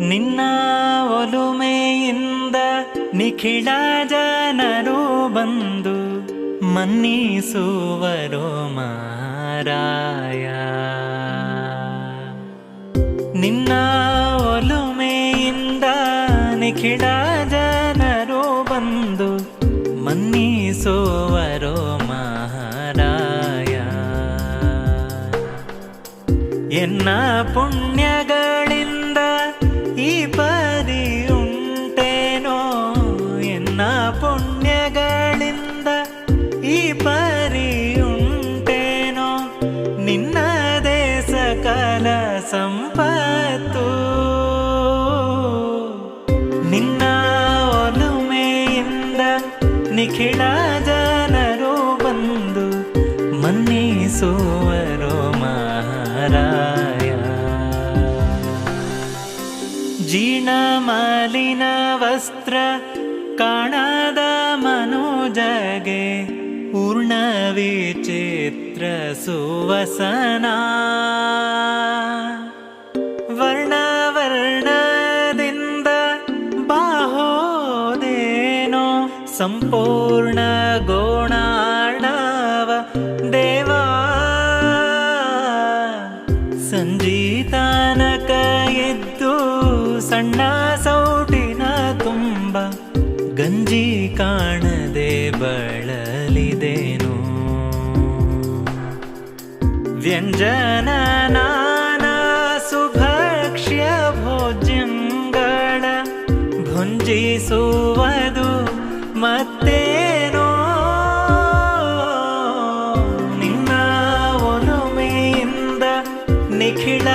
ನಿನ್ನ ಒಲುಮೆಯಿಂದ ನಿಖಿಳ ಜನರು ಬಂದು ಮನ್ನಿಸುವರು ಮಾರಾಯ. ನಿನ್ನ ಒಲುಮೆಯಿಂದ ನಿಖಿಳ ಜನರು ಬಂದು ಮನ್ನಿಸುವರು ಮಹಾರಾಯ ಎನ್ನ ಪುಣ್ಯಗಳಿಂದ ಸಂಪತ್ತು. ನಿನ್ನ ಒಲುಮೆಯಿಂದ ನಿಖಿಳ ಜನರು ಬಂದು ಮನ್ನಿಸುವರು ಮಹಾರಾಯ. ಜೀಣ ಮಾಲಿನ ವಸ್ತ್ರ ಕಾಣದ ಮನೋಜಗೆ ಪೂರ್ಣ ವಿಚಿತ್ರ ಸುವಸನ. ವರ್ಣ ವರ್ಣದಿಂದ ಬಾಹೋದೇನೋ ಸಂಪೂರ್ಣ ಗೋಣಾಣವ ದೇವಾ. ಸಂಜೀತಾನಕ ಎದ್ದು ಸಣ್ಣ ಸೌಟಿನ ತುಂಬ ವ್ಯಂಜನ ನಾನಾ ಸುಭಕ್ಷ್ಯ ಭೋಜ್ಯಂಗಳ ಭುಂಜಿಸುವುದು ಮತ್ತೇನೋ? ನಿನ್ನ ಒಲುಮೆಯಿಂದ ನಿಖಿಳ